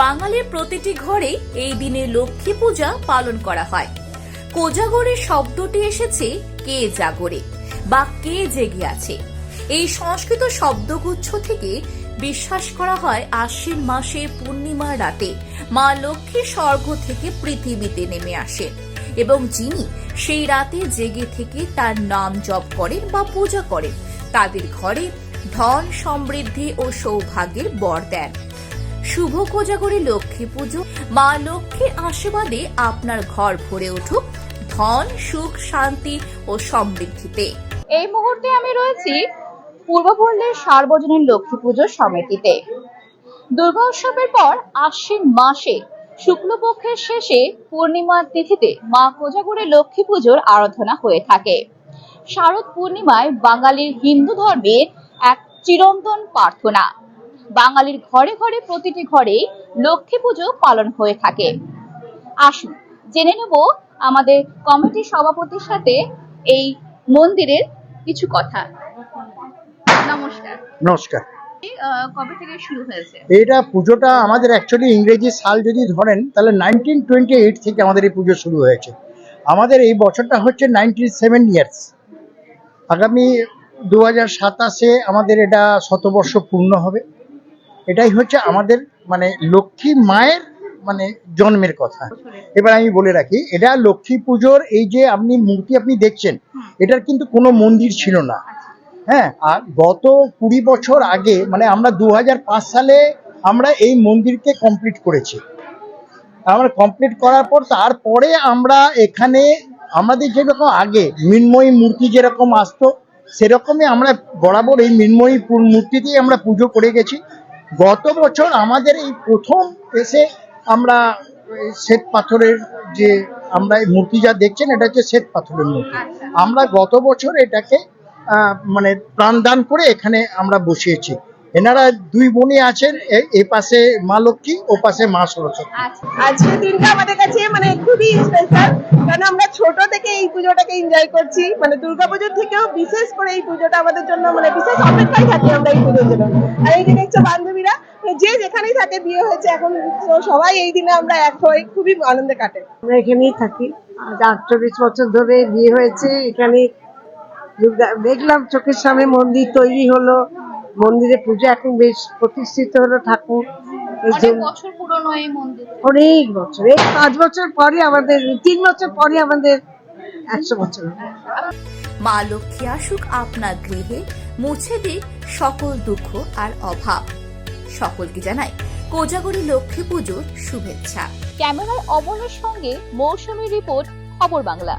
বাঙালির প্রতিটি ঘরে এই দিনে লক্ষ্মী পূজা পালন করা হয়। কোজাগরের শব্দটি এসেছে, কে জাগরে বা কে জেগে আছে। এই সংস্কৃত শব্দগুচ্ছ থেকে বিশ্বাস করা হয় আশ্বিন মাসে পূর্ণিমার রাতে। মা লক্ষ্মী স্বর্গ থেকে পৃথিবীতে নেমে আসেন এবং যিনি সেই রাতে জেগে থেকে তার নাম জপ করেন বা পূজা করেন, তাদের ঘরে ধন সমৃদ্ধি ও সৌভাগ্যের বর দেন। শুভ কোজাগরী লক্ষ্মী পুজো। মা লক্ষ্মীর আশীর্বাদে আপনার ঘর ভরে উঠুক। ধন, সুখ, শান্তি ও সমৃদ্ধিতে। এই মুহূর্তে আমি রয়েছি পূর্বপল্লীর সার্বজনীন লক্ষ্মী পুজো সমিতিতে। দুর্গা উৎসবের পর আশ্বিন মাসে শুক্লপক্ষের শেষে পূর্ণিমার তিথিতে মা কোজাগরী লক্ষ্মী পুজোর আরাধনা হয়ে থাকে। শারদ পূর্ণিমায় বাঙালির হিন্দু ধর্মে এক চিরন্তন প্রার্থনা। বাঙালির ঘরে ঘরে প্রতিটি ঘরে লক্ষ্মী পুজো পালন হয়ে থাকে। আসুন জেনে নেব আমাদের কমিটির সভাপতির সাথে এই মন্দিরের কিছু কথা। নমস্কার। নমস্কার। কবে থেকে শুরু হয়েছে? এটা পুজোটা আমাদের অ্যাকচুয়ালি ইংরেজি সাল যদি ধরেন তাহলে নাইনটিন টোয়েন্টি এইট থেকে আমাদের এই পুজো শুরু হয়েছে। আমাদের এই বছরটা হচ্ছে নাইনটি সেভেন ইয়ার্স আগামী দু হাজার সাতাশে আমাদের এটা শতবর্ষ পূর্ণ হবে। এটাই হচ্ছে আমাদের মানে লক্ষ্মী মায়ের মানে জন্মের কথা। এবার আমি বলে রাখি, এটা লক্ষ্মী পুজোর এই যে আপনি মূর্তি আপনি দেখছেন, এটার কিন্তু কোনো মন্দির ছিল না। হ্যাঁ আর গত কুড়ি বছর আগে মানে আমরা দু হাজার পাঁচ সালে আমরা এই মন্দিরকে কমপ্লিট করেছি। আমরা কমপ্লিট করার পর তারপরে আমরা এখানে, আমাদের যেরকম আগে মৃন্ময়ী মূর্তি যেরকম আসতো, সেরকমই আমরা বরাবর এই মৃন্ময়ী মূর্তিতেই আমরা পুজো করে গেছি। গত বছর আমাদের এই প্রথম এসে আমরা শ্বেত পাথরের যে আমরা এই মূর্তি যা দেখছেন এটা হচ্ছে শ্বেত পাথরের মূর্তি। আমরা গত বছর এটাকে আহ, মানে প্রাণদান করে এখানে আমরা বসিয়েছি। এনারা দুই বোনই আছেন এ- পাশে মা লক্ষ্মী ও পাশে মা সরস্বতী। আচ্ছা আজকের দিনটা আমাদের কাছে মানে খুবই স্পেশাল কারণ আমরা ছোট থেকে এই পুজোটাকে এনজয় করছি মানে দুর্গাপুজোর থেকেও বিশেষ করে এই পুজোটা আমাদের জন্য মানে বিশেষ অপেক্ষায় থাকি আমরা এই পুজোর জন্য। আর এই দিনে হচ্ছে বান্ধবীরা যে যেখানেই থাকে বিয়ে হয়েছে এখন সবাই এই দিনে আমরা এক হয়ে খুবই আনন্দে কাটে। আমরা এখানেই থাকি আজ আটচল্লিশ বছর ধরে বিয়ে হয়েছে এখানে দুর্গা- দেখলাম চোখের সামনে মন্দির তৈরি হলো। মন্দিরে পুজো। এখন বেশ প্রতিষ্ঠিত হলো ঠাকুর। অনেক বছর এই পাঁচ বছর পরে আমাদের তিন বছর পরে আমাদের একশো বছর মা লক্ষ্মী আসুক আপনার গৃহে মুছে দিক সকল দুঃখ আর অভাব। সকলকে জানাই কোজাগরী লক্ষ্মী পুজোর শুভেচ্ছা। ক্যামেরার অমলের সঙ্গে মৌসুমী রিপোর্ট খবর বাংলা।